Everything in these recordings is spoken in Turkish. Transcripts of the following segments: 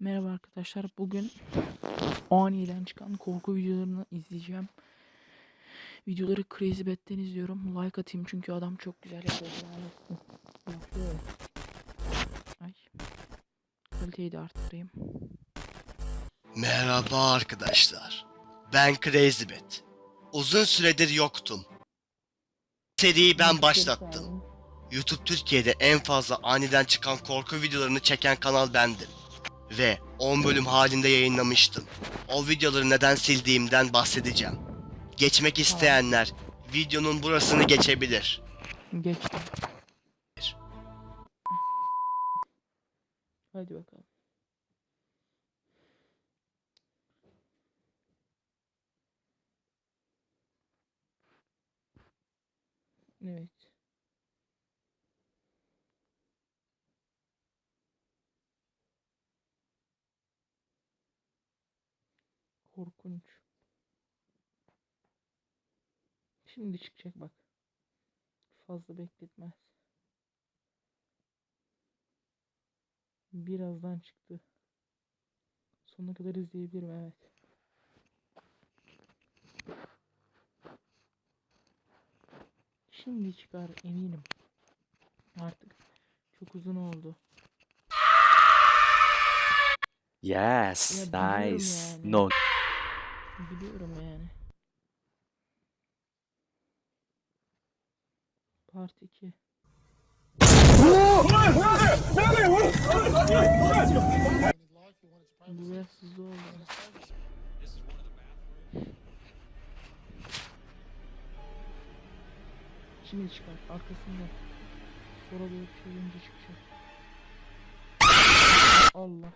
Merhaba arkadaşlar. Bugün aniden çıkan korku videolarını izleyeceğim. Videoları Crazy Bed'den izliyorum. Like atayım çünkü adam çok güzel yapıyor. Yapıyor. Ay. Kaliteyi de arttırayım. Merhaba arkadaşlar. Ben Crazybet. Uzun süredir yoktum. Seriyi ben başlattım. YouTube Türkiye'de en fazla aniden çıkan korku videolarını çeken kanal bendim. Ve 10 bölüm halinde yayınlamıştım. O videoları neden sildiğimden bahsedeceğim. Geçmek isteyenler videonun burasını geçebilir. Geçtim. Hadi bakalım. Evet. Korkunç. Şimdi çıkacak bak. Fazla bekletmez. Birazdan çıktı. Sonuna kadar izleyebilirim evet. Şimdi çıkar eminim. Artık çok uzun oldu. Yes, Ya nice. yani. No, Biliyorum yani. Part 2. Bu biraz hızlı oldu. Şimdi çıkar arkasında. Sonra şey önce çıkacak. Allah.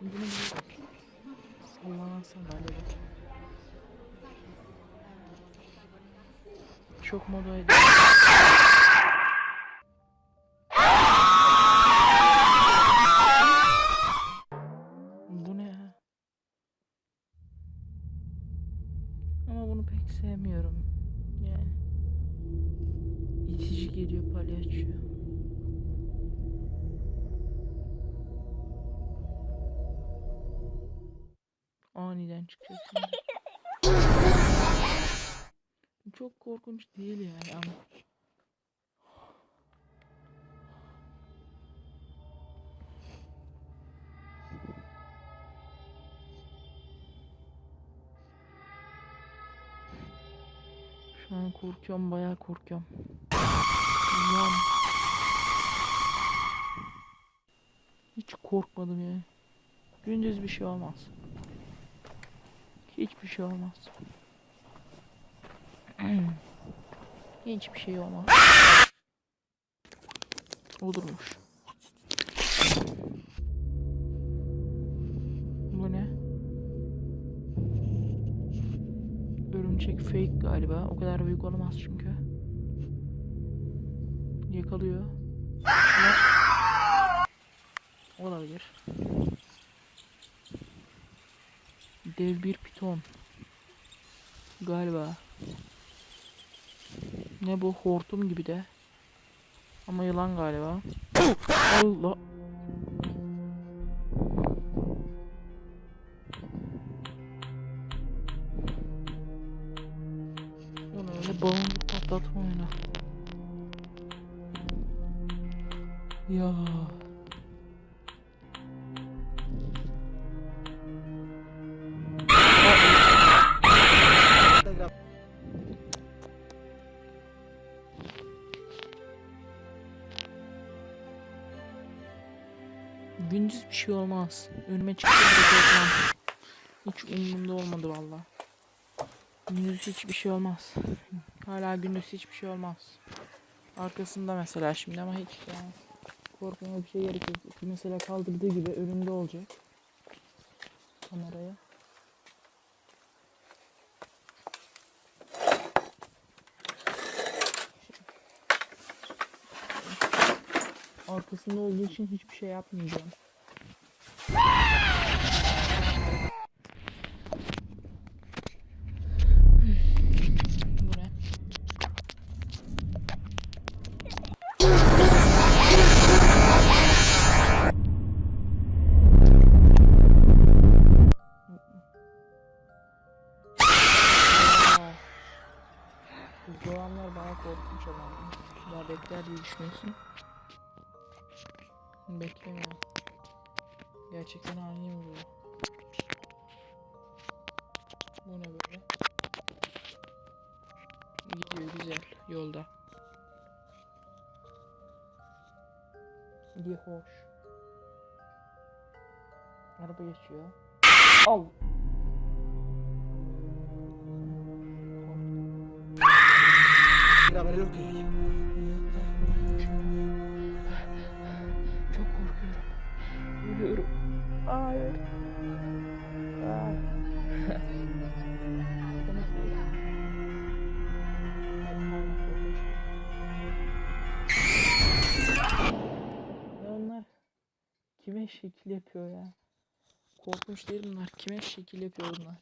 Bunu sandalye bak. Çok modaydı. Bu Aniden şimdi. Çok korkunç değil yani ama. Şu an korkuyorum, bayağı korkuyorum. Ulan. Hiç korkmadım yani. Gündüz bir şey olmaz. Hiçbir şey olmaz. Hiçbir şey olmaz. Olurmuş. Bu ne? Örümcek fake galiba. O kadar büyük olamaz çünkü. Yakalıyor. Olabilir. Dev bir piton. Galiba. Ne bu hortum gibi de. Ama yılan galiba. Allah. Onu öyle balon gibi patlatma oyna. Ya. Gündüz bir şey olmaz. Önüme çıktı bile korkmam. Hiç umurumda olmadı valla. Gündüz hiçbir şey olmaz. Hala gündüz hiçbir şey olmaz. Arkasında mesela şimdi ama hiç olmaz. Korkmaya bir şey gerek yok. Mesela kaldırdığı gibi önünde olacak. Kameraya. arkasında olduğu için hiçbir şey yapmayacağım. Doğanlar bayağı korkunç adamlar. Bekler diye düşünüyorsun. Bekleme. Gerçekten ani mi bu? Bu ne böyle? Gidiyor güzel yolda. İyi hoş. Araba geçiyor. Al. Çok Onlar kime şekil yapıyor ya? Korkunç değil bunlar. Kime şekil yapıyor bunlar?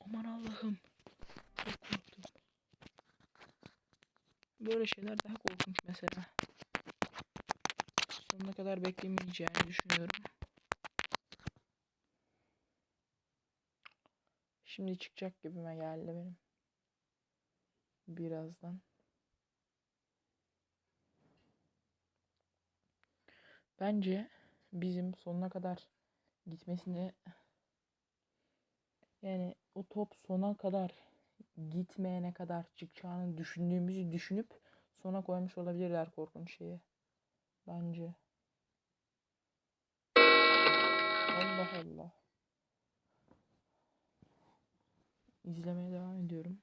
Aman Allah'ım. Çok korktum. Böyle şeyler daha korkunç mesela. Sonuna kadar beklemeyeceğini düşünüyorum. Şimdi çıkacak gibime geldi benim. Birazdan. Bence bizim sonuna kadar gitmesini yani o top sona kadar gitmeyene kadar çıkacağını düşündüğümüzü düşünüp sona koymuş olabilirler korkunç şeyi. Bence. Allah Allah. İzlemeye devam ediyorum.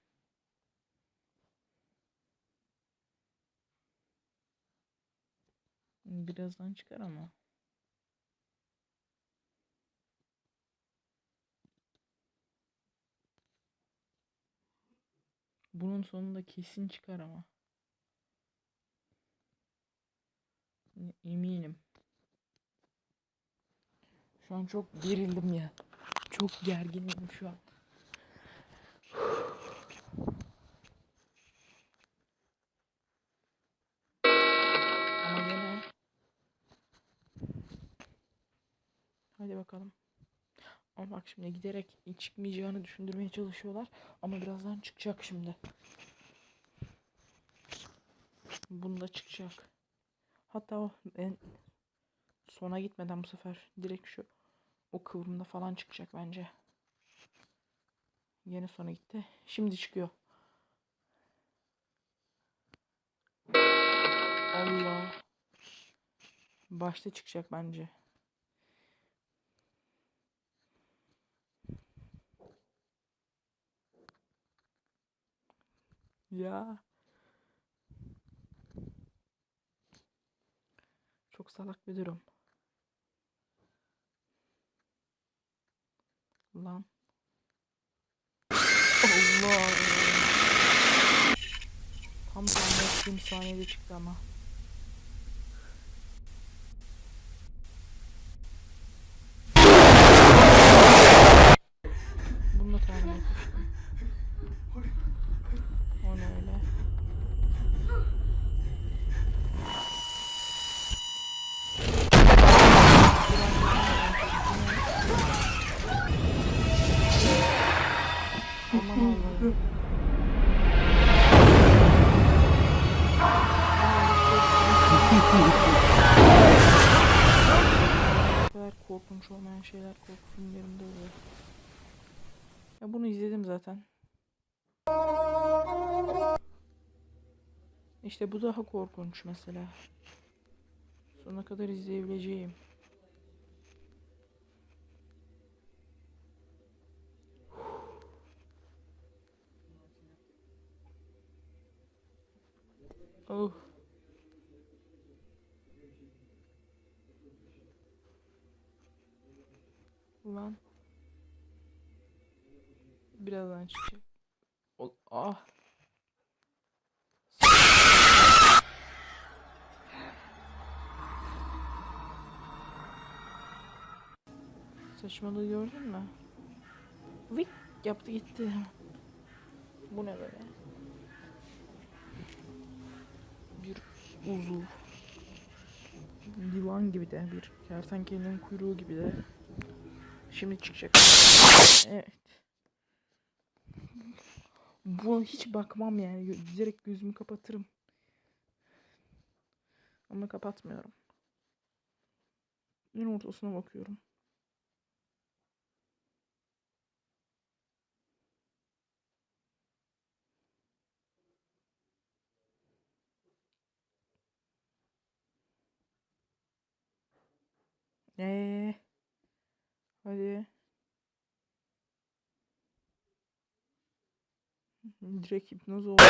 Birazdan çıkar ama. Bunun sonunda kesin çıkar ama. Eminim. Şu an çok gerildim ya. Çok gerginim şu an. Hadi bakalım. Ama bak şimdi giderek çıkmayacağını düşündürmeye çalışıyorlar. Ama birazdan çıkacak şimdi. Bunda çıkacak. Hatta o en sona gitmeden bu sefer direkt şu o kıvrımda falan çıkacak bence. Yine sona gitti. Şimdi çıkıyor. Allah. Başta çıkacak bence. Ya. Çok salak bir durum. Lan. Allah. Tam tahmin ettiğim saniyede çıktı ama. Aman korkunç olmayan şeyler korku filmlerinde oluyor. Ya bunu izledim zaten. İşte bu daha korkunç mesela. Sona kadar izleyebileceğim. Ulan. Birazdan çıkacak. O ah. Saçmalığı gördün mü? Vik yaptı gitti. Bu ne böyle? Bir uzuv. Divan gibi de bir kertenkelenin kuyruğu gibi de. Şimdi çıkacak. Evet. Bu hiç bakmam yani. Direkt gözümü kapatırım. Ama kapatmıyorum. En ortasına bakıyorum. Ee, hadi. Direkt hipnoz oldu.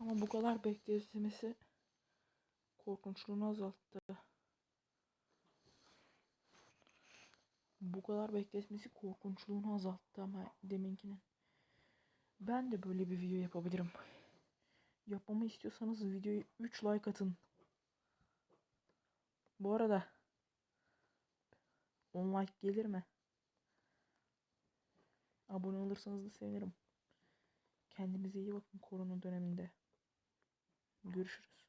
Ama bu kadar bekletmesi korkunçluğunu azalttı. Bu kadar bekletmesi korkunçluğunu azalttı ama deminkinin. Ben de böyle bir video yapabilirim. Yapmamı istiyorsanız videoya 3 like atın. Bu arada 10 like gelir mi? Abone olursanız da sevinirim. Kendinize iyi bakın korona döneminde. Görüşürüz.